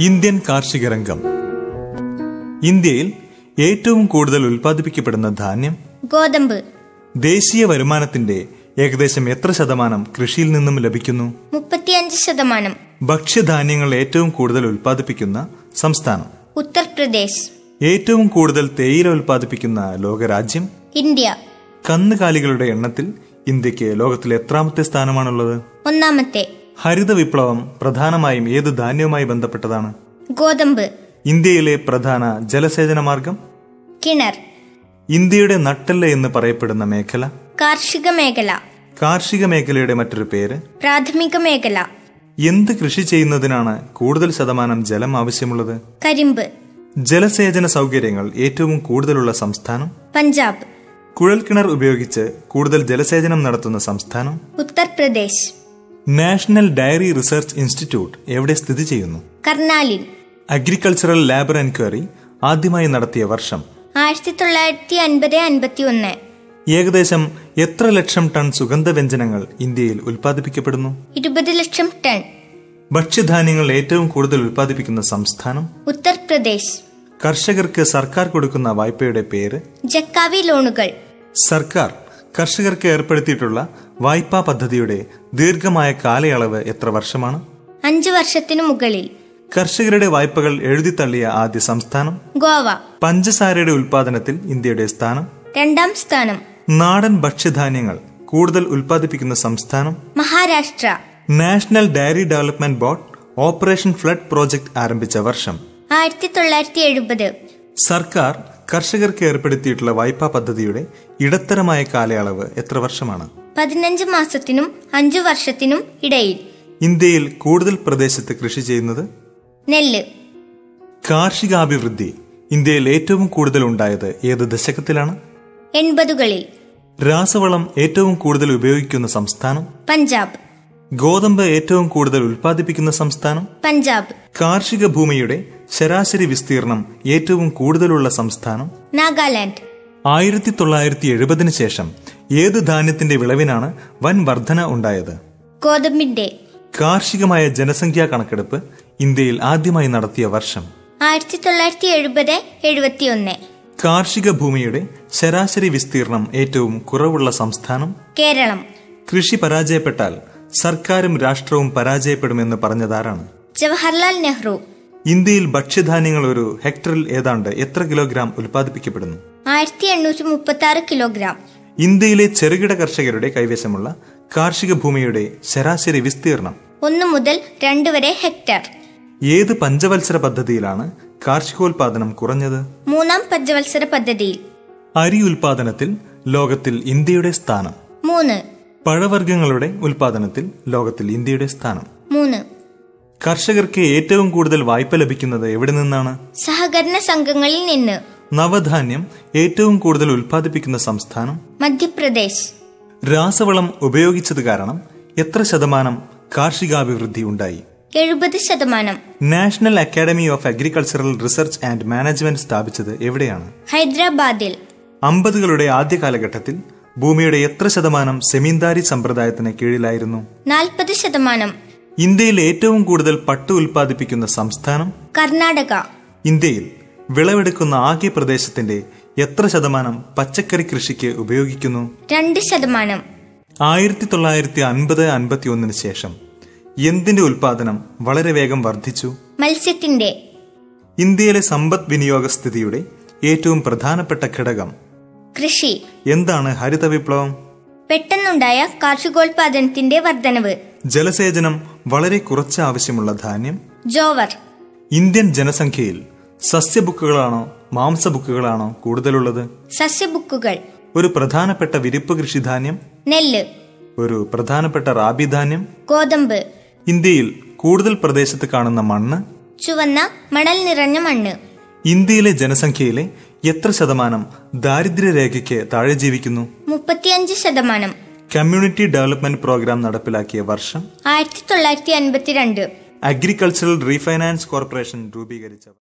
Indian കാർഷിക രംഗം. ഇന്ത്യയിൽ ഏറ്റവും കൂടുതൽ ഉൽപ്പാദിപ്പിക്കപ്പെടുന്ന ധാന്യം ഗോതമ്പ്. ദേശീയ വരുമാനത്തിന്റെ ഏകദേശം എത്ര ശതമാനം കൃഷിയിൽ നിന്നും ലഭിക്കുന്നു? മുപ്പത്തിയഞ്ച് ശതമാനം. ഭക്ഷ്യധാന്യങ്ങൾ ഏറ്റവും കൂടുതൽ ഉൽപ്പാദിപ്പിക്കുന്ന സംസ്ഥാനം. ഉത്തർപ്രദേശ്. ഏറ്റവും കൂടുതൽ തേയില ഉൽപ്പാദിപ്പിക്കുന്ന ലോകരാജ്യം? ഇന്ത്യ. കന്നുകാലികളുടെ എണ്ണത്തിൽ ഇന്ത്യയ്ക്ക് ലോകത്തിൽ എത്രാമത്തെ സ്ഥാനമാണുള്ളത്? ഒന്നാമത്തെ. ഹരിത വിപ്ലവം പ്രധാനമായും ഏത് ധാന്യവുമായി ബന്ധപ്പെട്ടതാണ്? ഗോതമ്പ്. ഇന്ത്യയിലെ പ്രധാന ജലസേചന മാർഗം? കിണർ. ഇന്ത്യയുടെ നട്ടല്ല എന്ന് പറയപ്പെടുന്ന മേഖല? കാർഷിക മേഖല. കാർഷിക മേഖലയുടെ മറ്റൊരു പേര്? പ്രാഥമിക മേഖല. എന്ത് കൃഷി ചെയ്യുന്നതിനാണ് കൂടുതൽ ശതമാനം ജലം ആവശ്യമുള്ളത്? കരിമ്പ്. ജലസേചന സൗകര്യങ്ങൾ ഏറ്റവും കൂടുതലുള്ള സംസ്ഥാനം? പഞ്ചാബ്. കുഴൽ കിണർ ഉപയോഗിച്ച് കൂടുതൽ ജലസേചനം നടത്തുന്ന സംസ്ഥാനം? Uttar Pradesh. National dairy research institute എവിടെ സ്ഥിതി ചെയ്യുന്നു? കർണാലിൽ അഗ്രികൾച്ചറൽ ലാബർ എൻക്വയറി ആദ്യമായി നടത്തിയ വർഷം. ആയിരത്തി തൊള്ളായിരത്തി അൻപത് അൻപത്തി ഒന്ന് ഏകദേശം എത്ര ലക്ഷം ടൺ സുഗന്ധവ്യഞ്ജനങ്ങൾ ഇന്ത്യയിൽ ഉൽപ്പാദിപ്പിക്കപ്പെടുന്നു? ഇരുപത് ലക്ഷം ടൺ. ഭക്ഷ്യധാന്യങ്ങൾ ഏറ്റവും കൂടുതൽ ഉൽപ്പാദിപ്പിക്കുന്ന സംസ്ഥാനം? ഉത്തർപ്രദേശ്. കർഷകർക്ക് സർക്കാർ കൊടുക്കുന്ന വായ്പയുടെ പേര്? ജക്കാവി ലോണുകൾ. സർക്കാർ. കർഷകർക്ക് ഏർപ്പെടുത്തിയിട്ടുള്ള വായ്പാ പദ്ധതിയുടെ ദീർഘമായ കാലയളവ് എത്ര വർഷമാണ്? അഞ്ചു വർഷത്തിനു മുകളിൽ. കർഷകരുടെ വായ്പകൾ എഴുതിത്തള്ളിയ ആദ്യ സംസ്ഥാനം? ഗോവ. പഞ്ചസാരയുടെ ഉൽപാദനത്തിൽ ഇന്ത്യയുടെ സ്ഥാനം? രണ്ടാം സ്ഥാനം. നാടൻ ഭക്ഷ്യധാന്യങ്ങൾ കൂടുതൽ ഉൽപ്പാദിപ്പിക്കുന്ന സംസ്ഥാനം? Maharashtra. National dairy development board operation flood project ആരംഭിച്ച വർഷം? ആയിരത്തി തൊള്ളായിരത്തി എഴുപത്. സർക്കാർ കർഷകർക്ക് ഏർപ്പെടുത്തിയിട്ടുള്ള വായ്പാ പദ്ധതിയുടെ ഇടത്തരമായ കാലയളവ് എത്ര വർഷമാണ്? പതിനഞ്ച് മാസത്തിനും അഞ്ചു വർഷത്തിനും ഇടയിൽ. ഇന്ത്യയിൽ കൂടുതൽ പ്രദേശത്ത് കൃഷി ചെയ്യുന്നത്? നെല്ല്. കാർഷികാഭിവൃദ്ധി ഇന്ത്യയിൽ ഏറ്റവും കൂടുതൽ ഉണ്ടായത് ഏത് ദശകത്തിലാണ്? എൺപതുകളിൽ. രാസവളം ഏറ്റവും കൂടുതൽ ഉപയോഗിക്കുന്ന സംസ്ഥാനം? പഞ്ചാബ്. ഗോതമ്പ് ഏറ്റവും കൂടുതൽ ഉൽപ്പാദിപ്പിക്കുന്ന സംസ്ഥാനം? പഞ്ചാബ്. കാർഷിക ഭൂമിയുടെ ശരാശരി വിസ്തീർണം ഏറ്റവും കൂടുതലുള്ള സംസ്ഥാനം? നാഗാലാൻഡ്. ആയിരത്തി തൊള്ളായിരത്തി എഴുപതിന് ശേഷം ഏത് ധാന്യത്തിന്റെ വിളവിനാണ് വൻ വർധന ഉണ്ടായത്? ഗോതമ്പിന്റെ. കാർഷികമായ ജനസംഖ്യാ കണക്കെടുപ്പ് ഇന്ത്യയിൽ ആദ്യമായി നടത്തിയ വർഷം. ആയിരത്തി തൊള്ളായിരത്തി എഴുപത് എഴുപത്തിയൊന്ന്. കാർഷിക ഭൂമിയുടെ ശരാശരി വിസ്തീർണം ഏറ്റവും കുറവുള്ള സംസ്ഥാനം? കേരളം. കൃഷി പരാജയപ്പെട്ടാൽ സർക്കാരും രാഷ്ട്രവും പരാജയപ്പെടുമെന്ന് പറഞ്ഞതാരാണ്? ജവഹർലാൽ നെഹ്റു. ഇന്ത്യയിൽ ഭക്ഷ്യധാന്യങ്ങൾ ഒരു ഹെക്ടറിൽ ഏതാണ്ട് എത്ര കിലോഗ്രാം ഉൽപ്പാദിപ്പിക്കപ്പെടുന്നു? ആയിരത്തി എണ്ണൂറ്റി മുപ്പത്തി ആറ് കിലോഗ്രാം. ഇന്ത്യയിലെ ചെറുകിട കർഷകരുടെ കൈവശമുള്ള കാർഷിക ഭൂമിയുടെ ശരാശരി വിസ്തീർണം ഒന്ന് മുതൽ രണ്ട് വരെ ഹെക്ടർ. ഏത് പഞ്ചവത്സര പദ്ധതിയിലാണ് കാർഷികോൽപാദനം കുറഞ്ഞത്? മൂന്നാം പഞ്ചവത്സര പദ്ധതിയിൽ. അരി ഉൽപാദനത്തിൽ ലോകത്തിൽ ഇന്ത്യയുടെ സ്ഥാനം. മൂന്ന്. പഴവർഗങ്ങളുടെ ഉൽപാദനത്തിൽ ലോകത്തിൽ ഇന്ത്യയുടെ സ്ഥാനം. മൂന്ന്. കർഷകർക്ക് ഏറ്റവും കൂടുതൽ വായ്പ ലഭിക്കുന്നത് എവിടെ നിന്നാണ്? സഹകരണ സംഘങ്ങളിൽ നിന്ന്. നവധാന്യം ഏറ്റവും കൂടുതൽ ഉൽപ്പാദിപ്പിക്കുന്ന സംസ്ഥാനം? മധ്യപ്രദേശ്. രാസവളം ഉപയോഗിച്ചത് കാരണം എത്ര ശതമാനം കാർഷികാഭിവൃദ്ധി ഉണ്ടായി? എഴുപത് ശതമാനം. National academy of agricultural research and management സ്ഥാപിച്ചത് എവിടെയാണ്? ഹൈദരാബാദിൽ. അമ്പതുകളുടെ ആദ്യ കാലഘട്ടത്തിൽ ഭൂമിയുടെ എത്ര ശതമാനം സെമീന്ദാരി സമ്പ്രദായത്തിന് കീഴിലായിരുന്നു? നാൽപ്പത് ശതമാനം. ഇന്ത്യയിൽ ഏറ്റവും കൂടുതൽ പട്ട് ഉൽപ്പാദിപ്പിക്കുന്ന സംസ്ഥാനം? കർണാടക. ഇന്ത്യയിൽ വിളവെടുക്കുന്ന ആകെ പ്രദേശത്തിന്റെ എത്ര ശതമാനം പച്ചക്കറി കൃഷിക്ക് ഉപയോഗിക്കുന്നു? രണ്ട് ശതമാനം. ആയിരത്തി തൊള്ളായിരത്തി അൻപത് അൻപത്തി ഒന്നിന് ശേഷം എന്തിന്റെ ഉൽപാദനം വളരെ വേഗം വർദ്ധിച്ചു? മത്സ്യത്തിന്റെ. ഇന്ത്യയിലെ സമ്പദ് വിനിയോഗ സ്ഥിതിയുടെ ഏറ്റവും പ്രധാനപ്പെട്ട ഘടകം കൃഷി. എന്താണ് ഹരിത വിപ്ലവം പെട്ടെന്നുണ്ടായ കാർഷികോൽപാദനത്തിന്റെ വർധനവ്. ജലസേചനം വളരെ കുറച്ച് ആവശ്യമുള്ള ധാന്യം. ജോവർ. ഇന്ത്യൻ ജനസംഖ്യയിൽ സസ്യബുക്കുകളാണോ മാംസബുക്കുകളാണോ കൂടുതലുള്ളത്? സസ്യബുക്കുകൾ. ഒരു പ്രധാനപ്പെട്ട വിരിപ്പ് കൃഷി ധാന്യം. നെല്ല്. ഒരു പ്രധാനപ്പെട്ട റാബി ധാന്യം. ഗോതമ്പ്. ഇന്ത്യയിൽ കൂടുതൽ പ്രദേശത്ത് കാണുന്ന മണ്ണ്. ചുവന്ന മണൽ നിറഞ്ഞ മണ്ണ്. ഇന്ത്യയിലെ ജനസംഖ്യയിലെ എത്ര ശതമാനം ദാരിദ്ര്യരേഖയ്ക്ക് താഴെ ജീവിക്കുന്നു? മുപ്പത്തിയഞ്ച് ശതമാനം. കമ്മ്യൂണിറ്റി ഡെവലപ്മെന്റ് പ്രോഗ്രാം നടപ്പിലാക്കിയ വർഷം ആയിരത്തി തൊള്ളായിരത്തി അൻപത്തിരണ്ട്. അഗ്രികൾച്ചറൽ റീഫൈനാൻസ് കോർപ്പറേഷൻ രൂപീകരിച്ച